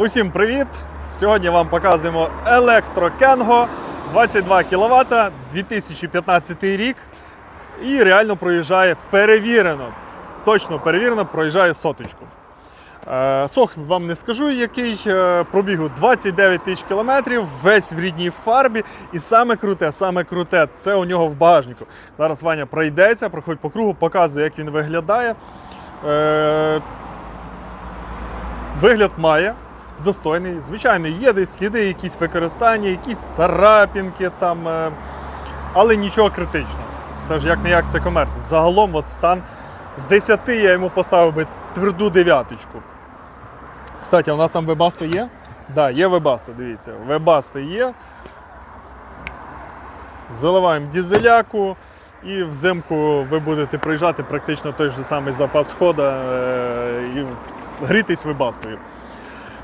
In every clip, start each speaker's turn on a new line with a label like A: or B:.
A: Усім привіт! Сьогодні вам показуємо електрокенго 22 кВт 2015 рік. І реально проїжджає перевірено. Точно перевірено, проїжджає соточку. Е, Сох вам не скажу, який е, пробігу 29 тисяч кілометрів, весь в рідній фарбі. І саме круте, саме круте, це у нього в багажнику. Зараз Ваня пройдеться, проходить по кругу, показує, як він виглядає. Е, Вигляд має достойний. Звичайно, є десь сліди, якісь використання, якісь царапінки там, е, але нічого критичного. Це ж як не як це комерція. Загалом от стан з 10 я йому поставив би тверду дев'яточку. Кстати, у нас там вебасто є? Так, да, є вебасто, дивіться. Вебасто є. Заливаємо дізеляку. І взимку ви будете проїжджати практично той же самий запас хода е, і грітись вибастою.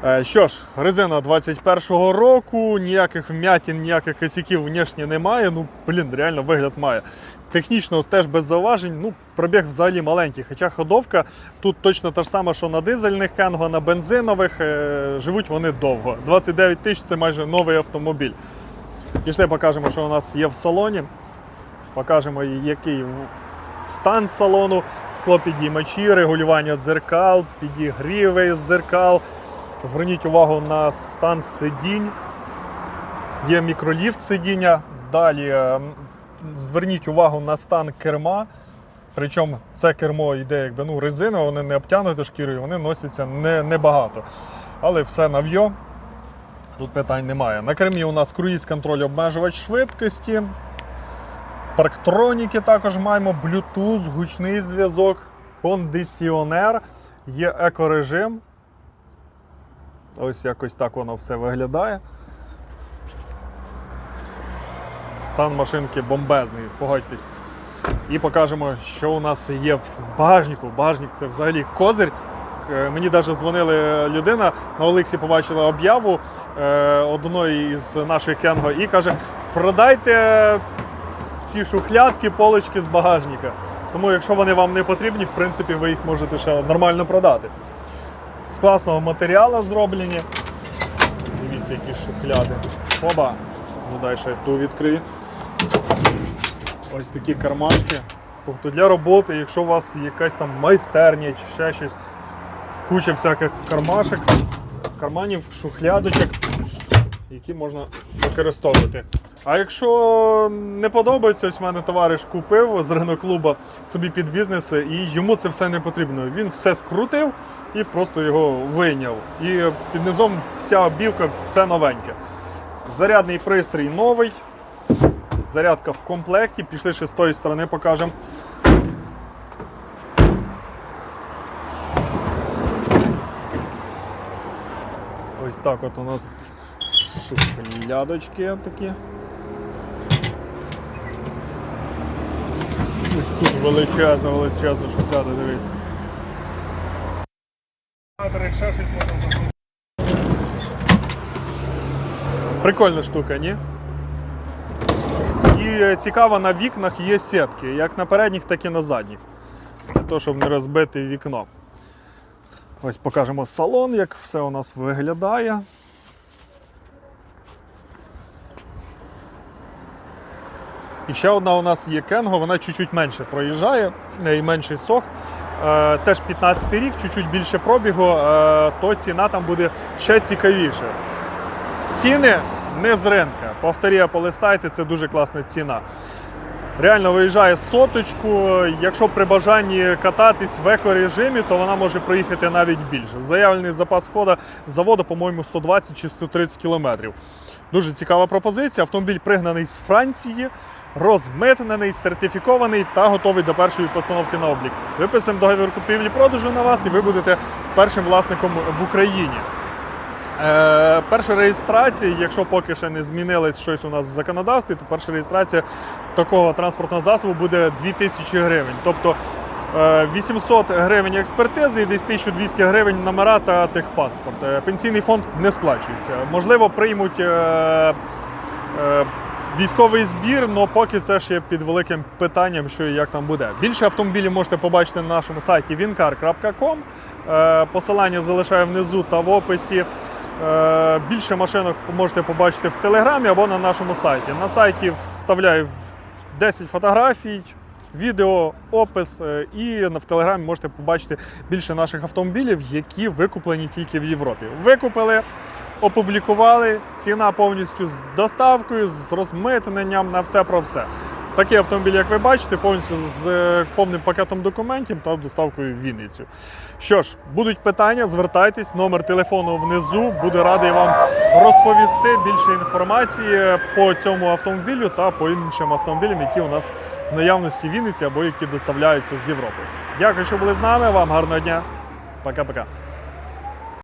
A: Е, Що ж, резина 21-го року, ніяких вмятин, ніяких косяків внешні немає. Ну, блін, реально вигляд має. Технічно теж без зауважень. Ну, пробіг взагалі маленький. Хоча ходовка тут точно та ж сама, що на дизельних кенго, на бензинових. Е, Живуть вони довго. 29 тисяч це майже новий автомобіль. Пішли покажемо, що у нас є в салоні. Покажемо, який стан салону, склопідіймачі, регулювання дзеркал, підігріви дзеркал. Зверніть увагу на стан сидінь. Є мікроліфт сидіння. Далі е, зверніть увагу на стан керма. Причому це кермо йде якби, ну, резинове, вони не обтягнуті шкірою, вони носяться не- небагато. Але все нав'йо. Тут питань немає. На кермі у нас круїз-контроль обмежувач швидкості. Парктроніки також маємо, Bluetooth, гучний зв'язок, кондиціонер, є екорежим. Ось якось так воно все виглядає. Стан машинки бомбезний, погодьтесь. І покажемо, що у нас є в багажнику. Багажник це взагалі козир. Е, Мені навіть дзвонили людина, на Олексі побачила об'яву е, одної із наших кенго і каже: продайте ці шухлядки, полочки з багажника. Тому, якщо вони вам не потрібні, в принципі, ви їх можете ще нормально продати. З класного матеріалу зроблені. Дивіться, які шухляди. Оба. Ну дай ще ту відкрию. Ось такі кармашки. Тобто для роботи, якщо у вас якась там майстерня чи ще щось, куча всяких кармашек, карманів, шухлядочок, які можна використовувати. А якщо не подобається, ось в мене товариш купив з ринок-клуба собі під бізнес, і йому це все не потрібно. Він все скрутив і просто його вийняв. І під низом вся обівка, все новеньке. Зарядний пристрій новий. Зарядка в комплекті. Пішли ще з тої сторони, покажемо. Ось так от у нас шухлядочки такі. Ось тут величезна, величезна шухляда, дивись. Прикольна штука, ні? І е, цікаво, на вікнах є сітки, як на передніх, так і на задніх. Для того, щоб не розбити вікно. Ось покажемо салон, як все у нас виглядає. І ще одна у нас є Кенго, вона чуть-чуть менше проїжджає, в неї менший сох. Е, теж 15 рік, чуть-чуть більше пробігу, е, то ціна там буде ще цікавіше. Ціни не з ринка. Повторюю, полистайте, це дуже класна ціна. Реально виїжджає соточку. Якщо при бажанні кататись в екорежимі, то вона може проїхати навіть більше. Заявлений запас хода заводу, по-моєму, 120 чи 130 кілометрів. Дуже цікава пропозиція. Автомобіль пригнаний з Франції, розмитнений, сертифікований та готовий до першої постановки на облік. Виписуємо договір купівлі-продажу на вас, і ви будете першим власником в Україні. Е, перша реєстрація, якщо поки ще не змінилось щось у нас в законодавстві, то перша реєстрація такого транспортного засобу буде 2000 гривень. Тобто е, 800 гривень експертизи і десь 1200 гривень номера та техпаспорт. Е, Пенсійний фонд не сплачується. Можливо, приймуть. е, е, Військовий збір, але поки це ще під великим питанням, що і як там буде. Більше автомобілів можете побачити на нашому сайті wincar.com. Е, Посилання залишаю внизу та в описі. Е, Більше машинок можете побачити в телеграмі або на нашому сайті. На сайті вставляю 10 фотографій, відео, опис, е, і в телеграмі можете побачити більше наших автомобілів, які викуплені тільки в Європі. Викупили, опублікували, ціна повністю з доставкою, з розмитненням на все про все. Такий автомобіль, як ви бачите, повністю з е, повним пакетом документів та доставкою в Вінницю. Що ж, будуть питання, звертайтесь, номер телефону внизу. Буду радий вам розповісти більше інформації по цьому автомобілю та по іншим автомобілям, які у нас в наявності в Вінниці або які доставляються з Європи. Дякую, що були з нами. Вам гарного дня. Пока-пока.